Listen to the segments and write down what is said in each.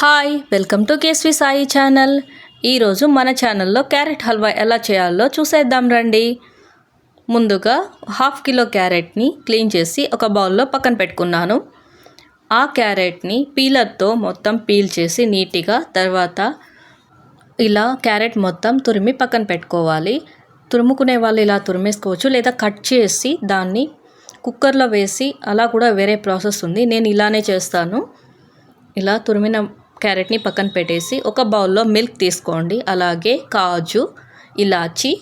Hi welcome to Kesvi Sai channel. ఈరోజు మన ఛానల్లో క్యారెట్ హల్వా ఎలా చేయాలో చూసేద్దాం రండి. ముందుగా హాఫ్ కిలో క్యారెట్ని క్లీన్ చేసి ఒక బౌల్లో పక్కన పెట్టుకున్నాను. ఆ క్యారెట్ని పీలర్తో మొత్తం పీల్ చేసి నీట్గా తర్వాత ఇలా క్యారెట్ మొత్తం తురిమి పక్కన పెట్టుకోవాలి. తురుముకునే వాళ్ళు ఇలా తురిమేసుకోవచ్చు లేదా కట్ చేసి దాన్ని కుక్కర్లో వేసి అలా కూడా వేరే ప్రాసెస్ ఉంది. నేను ఇలానే చేస్తాను. ఇలా తురిమిన క్యారెట్ని పక్కన పెట్టేసి ఒక బౌల్లో మిల్క్ తీసుకోండి. అలాగే కాజు ఇలాచి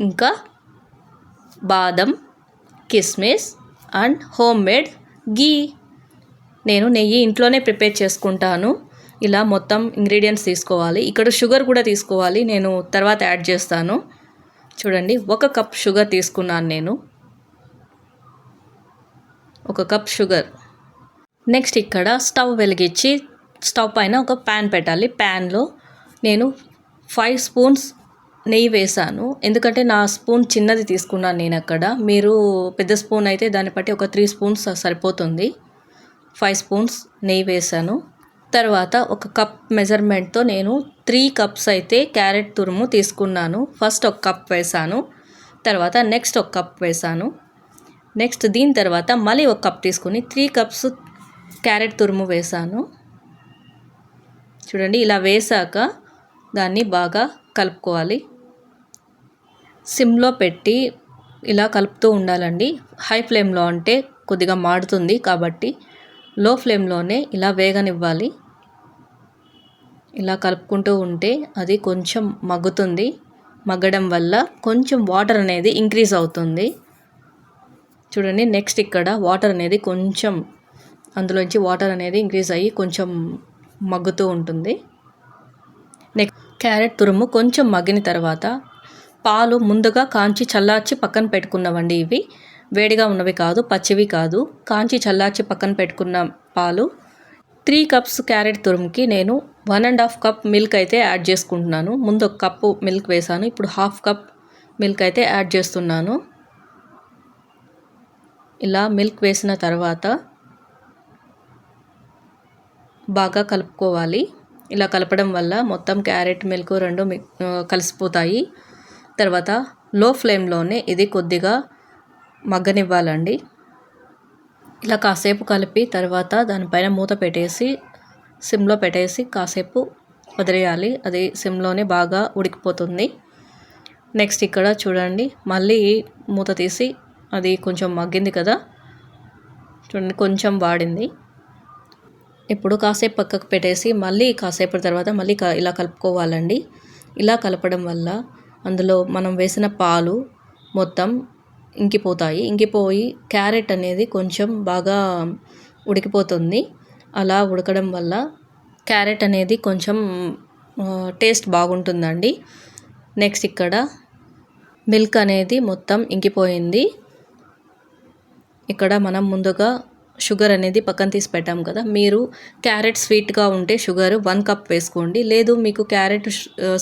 ఇంకా బాదం కిస్మిస్ అండ్ హోమ్ మేడ్ గీ. నేను నెయ్యి ఇంట్లోనే ప్రిపేర్ చేసుకుంటాను. ఇలా మొత్తం ఇంగ్రీడియంట్స్ తీసుకోవాలి. ఇక్కడ షుగర్ కూడా తీసుకోవాలి. నేను తర్వాత యాడ్ చేస్తాను. చూడండి ఒక కప్ షుగర్ తీసుకున్నాను నేను. ఒక కప్ షుగర్. నెక్స్ట్ ఇక్కడ స్టవ్ వెలిగించి స్టవ్ పైన ఒక ప్యాన్ పెట్టాలి. ప్యాన్లో నేను ఫైవ్ స్పూన్స్ నెయ్యి వేసాను ఎందుకంటే నా స్పూన్ చిన్నది తీసుకున్నాను నేను అక్కడ. మీరు పెద్ద స్పూన్ అయితే దాన్ని బట్టి ఒక త్రీ స్పూన్స్ సరిపోతుంది. ఫైవ్ స్పూన్స్ నెయ్యి వేసాను తర్వాత ఒక కప్ మెజర్మెంట్తో నేను త్రీ కప్స్ అయితే క్యారెట్ తురుము తీసుకున్నాను. ఫస్ట్ ఒక కప్ వేసాను తర్వాత నెక్స్ట్ ఒక కప్ వేసాను నెక్స్ట్ దీని తర్వాత మళ్ళీ ఒక కప్ తీసుకుని త్రీ కప్స్ క్యారెట్ తురుము వేసాను. చూడండి ఇలా వేసాక దాన్ని బాగా కలుపుకోవాలి. సిమ్లో పెట్టి ఇలా కలుపుతూ ఉండాలండి. హై ఫ్లేమ్లో అంటే కొద్దిగా మాడుతుంది కాబట్టి లో ఫ్లేమ్లోనే ఇలా వేగనివ్వాలి. ఇలా కలుపుకుంటూ ఉంటే అది కొంచెం మగ్గుతుంది. మగ్గడం వల్ల కొంచెం వాటర్ అనేది ఇంక్రీజ్ అవుతుంది. చూడండి నెక్స్ట్ ఇక్కడ వాటర్ అనేది కొంచెం అందులోంచి వాటర్ అనేది ఇంక్రీజ్ అయ్యి కొంచెం మగ్గుతూ ఉంటుంది. నెక్స్ట్ క్యారెట్ తురుము కొంచెం మగ్గిన తర్వాత పాలు ముందుగా కాంచి చల్లార్చి పక్కన పెట్టుకున్నవండి ఇవి. వేడిగా ఉన్నవి కాదు పచ్చివి కాదు. కాంచి చల్లార్చి పక్కన పెట్టుకున్న పాలు. త్రీ కప్స్ క్యారెట్ తురుముకి నేను one and half cup milk అయితే యాడ్ చేసుకుంటున్నాను. ముందు ఒక కప్పు మిల్క్ వేసాను. ఇప్పుడు హాఫ్ కప్ మిల్క్ అయితే యాడ్ చేస్తున్నాను. ఇలా మిల్క్ వేసిన తర్వాత బాగా కలుపుకోవాలి. ఇలా కలపడం వల్ల మొత్తం క్యారెట్ మిల్క్ రెండు కలిసిపోతాయి. తర్వాత లో ఫ్లేమ్లోనే ఇది కొద్దిగా మగ్గనివ్వాలండి. ఇలా కాసేపు కలిపి తర్వాత దానిపైన మూత పెట్టేసి సిమ్లో పెట్టేసి కాసేపు వదిలేయాలి. అది సిమ్లోనే బాగా ఉడికిపోతుంది. నెక్స్ట్ ఇక్కడ చూడండి మళ్ళీ మూత తీసి అది కొంచెం మగ్గింది కదా? చూడండి కొంచెం వాడింది. ఇప్పుడు కాసేపు పక్కకు పెట్టేసి మళ్ళీ కాసేపటి తర్వాత మళ్ళీ ఇలా కలుపుకోవాలండి. ఇలా కలపడం వల్ల అందులో మనం వేసిన పాలు మొత్తం ఇంకిపోతాయి. ఇంకిపోయి క్యారెట్ అనేది కొంచెం బాగా ఉడికిపోతుంది. అలా ఉడకడం వల్ల క్యారెట్ అనేది కొంచెం టేస్ట్ బాగుంటుందండి. నెక్స్ట్ ఇక్కడ మిల్క్ అనేది మొత్తం ఇంకిపోయింది. ఇక్కడ మనం ముందుగా షుగర్ అనేది పక్కన తీసి పెట్టాం కదా. మీరు క్యారెట్ స్వీట్గా ఉంటే షుగర్ వన్ కప్ వేసుకోండి. లేదు మీకు క్యారెట్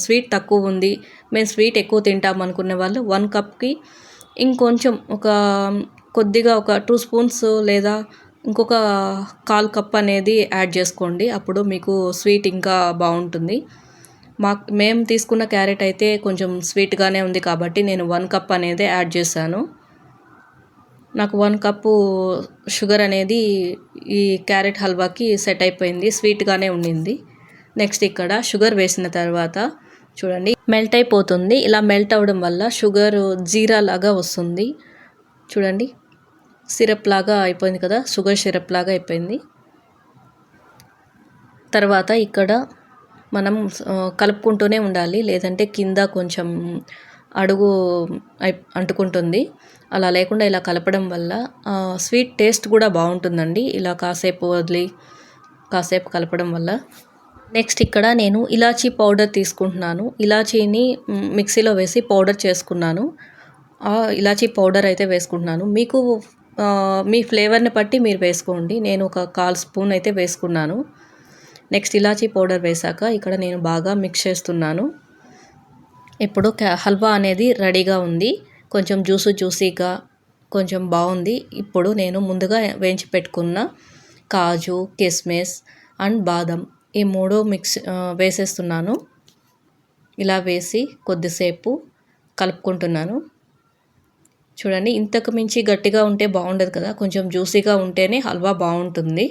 స్వీట్ తక్కువ ఉంది మేము స్వీట్ ఎక్కువ తింటాం అనుకునే వాళ్ళు వన్ కప్కి ఇంకొంచెం ఒక కొద్దిగా ఒక టూ స్పూన్స్ లేదా ఇంకొక కాల్ కప్ అనేది యాడ్ చేసుకోండి. అప్పుడు మీకు స్వీట్ ఇంకా బాగుంటుంది. మా మేము తీసుకున్న క్యారెట్ అయితే కొంచెం స్వీట్గానే ఉంది కాబట్టి నేను వన్ కప్ అనేది యాడ్ చేశాను. నాకు వన్ కప్పు షుగర్ అనేది ఈ క్యారెట్ హల్వాకి సెట్ అయిపోయింది స్వీట్గానే ఉండింది. నెక్స్ట్ ఇక్కడ షుగర్ వేసిన తర్వాత చూడండి మెల్ట్ అయిపోతుంది. ఇలా మెల్ట్ అవ్వడం వల్ల షుగర్ జీరా లాగా వస్తుంది. చూడండి సిరప్ లాగా అయిపోయింది కదా షుగర్ సిరప్ లాగా అయిపోయింది. తర్వాత ఇక్కడ మనం కలుపుకుంటూనే ఉండాలి. లేదంటే కింద కొంచెం అడుగు అంటుకుంటుంది. అలా లేకుండా ఇలా కలపడం వల్ల స్వీట్ టేస్ట్ కూడా బాగుంటుందండి. ఇలా కాసేపు వదిలి కాసేపు కలపడం వల్ల. నెక్స్ట్ ఇక్కడ నేను ఇలాచీ పౌడర్ తీసుకుంటున్నాను. ఇలాచీని మిక్సీలో వేసి పౌడర్ చేసుకున్నాను. ఇలాచీ పౌడర్ అయితే వేసుకుంటున్నాను. మీకు మీ ఫ్లేవర్ని బట్టి మీరు వేసుకోండి. నేను ఒక కాల్ స్పూన్ అయితే వేసుకున్నాను. నెక్స్ట్ ఇలాచీ పౌడర్ వేసాక ఇక్కడ నేను బాగా మిక్స్ చేస్తున్నాను. ఇప్పుడు హల్వా అనేది రెడీగా ఉంది. కొంచెం జ్యూసు జ్యూసీగా కొంచెం బాగుంది. ఇప్పుడు నేను ముందుగా వేయించి పెట్టుకున్న కాజు కిస్మిస్ అండ్ బాదం ఈ మూడు మిక్స్ వేసేస్తున్నాను. ఇలా వేసి కొద్దిసేపు కలుపుకుంటున్నాను. చూడండి ఇంతకు మించి గట్టిగా ఉంటే బాగుండదు కదా. కొంచెం జ్యూసీగా ఉంటేనే హల్వా బాగుంటుంది.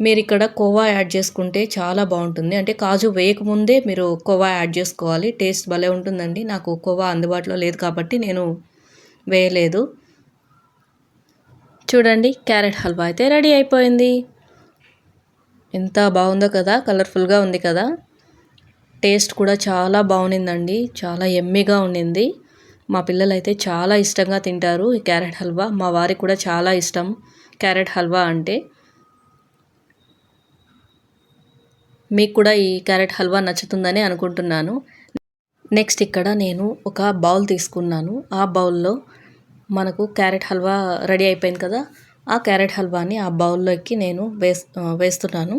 మీరు ఇక్కడ కోవా యాడ్ చేసుకుంటే చాలా బాగుంటుంది. అంటే కాజు వేయకముందే మీరు కోవా యాడ్ చేసుకోవాలి. టేస్ట్ భలే ఉంటుందండి. నాకు కోవా అందుబాటులో లేదు కాబట్టి నేను వేయలేదు. చూడండి క్యారెట్ హల్వా అయితే రెడీ అయిపోయింది. ఎంత బాగుందో కదా కలర్ఫుల్గా ఉంది కదా. టేస్ట్ కూడా చాలా బాగుండిందండి. చాలా ఎమ్మిగా ఉండింది. మా పిల్లలు అయితే చాలా ఇష్టంగా తింటారు ఈ క్యారెట్ హల్వా. మా వారికి కూడా చాలా ఇష్టం క్యారెట్ హల్వా అంటే. మీకు కూడా ఈ క్యారెట్ హల్వా నచ్చుతుందని అనుకుంటున్నాను. నెక్స్ట్ ఇక్కడ నేను ఒక బౌల్ తీసుకున్నాను. ఆ బౌల్లో మనకు క్యారెట్ హల్వా రెడీ అయిపోయింది కదా ఆ క్యారెట్ హల్వాని ఆ బౌల్లోకి నేను వేస్ వేస్తున్నాను.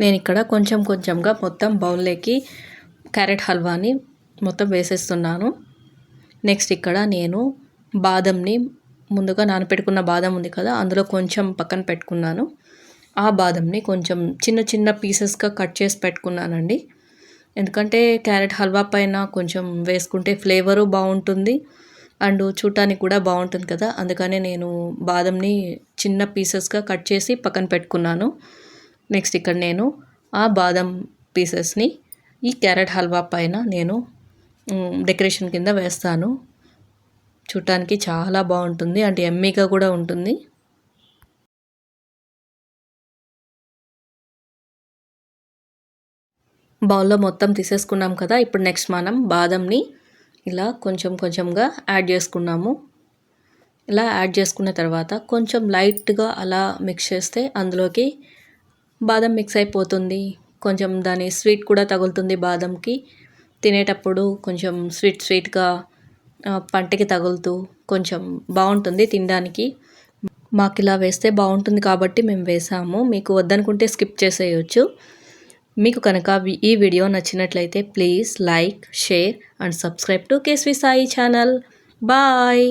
నేను ఇక్కడ కొంచెం కొంచెంగా మొత్తం బౌల్లోకి క్యారెట్ హల్వాని మొత్తం వేసేస్తున్నాను. నెక్స్ట్ ఇక్కడ నేను బాదంని ముందుగా నానపెట్టుకున్న బాదం ఉంది కదా అందులో కొంచెం పక్కన పెట్టుకున్నాను. ఆ బాదంని కొంచెం చిన్న చిన్న పీసెస్గా కట్ చేసి పెట్టుకున్నానండి. ఎందుకంటే క్యారెట్ హల్వా పైన కొంచెం వేసుకుంటే ఫ్లేవరు బాగుంటుంది. అండ్ చూడటానికి కూడా బాగుంటుంది కదా. అందుకనే నేను బాదంని చిన్న పీసెస్గా కట్ చేసి పక్కన పెట్టుకున్నాను. నెక్స్ట్ ఇక్కడ నేను ఆ బాదం పీసెస్ని ఈ క్యారెట్ హల్వా పైన నేను డెకరేషన్ కింద వేస్తాను. చూడటానికి చాలా బాగుంటుంది. అంటే ఎమ్మీగా కూడా ఉంటుంది. బౌల్లో మొత్తం తీసేసుకున్నాం కదా ఇప్పుడు నెక్స్ట్ మనం బాదంని ఇలా కొంచెం కొంచెంగా యాడ్ చేసుకున్నాము. ఇలా యాడ్ చేసుకున్న తర్వాత కొంచెం లైట్గా అలా మిక్స్ చేస్తే అందులోకి బాదం మిక్స్ అయిపోతుంది. కొంచెం దాని స్వీట్ కూడా తగులుతుంది బాదంకి. తినేటప్పుడు కొంచెం స్వీట్ స్వీట్గా పంటకి తగులుతూ కొంచెం బాగుంటుంది తినడానికి. మాకు ఇలా వేస్తే బాగుంటుంది కాబట్టి మేము వేసాము. మీకు వద్దనుకుంటే స్కిప్ చేసేయచ్చు. మీకు కనుక ఈ వీడియో నచ్చినట్లయితే please like share and subscribe to Kesvi Sai channel. Bye.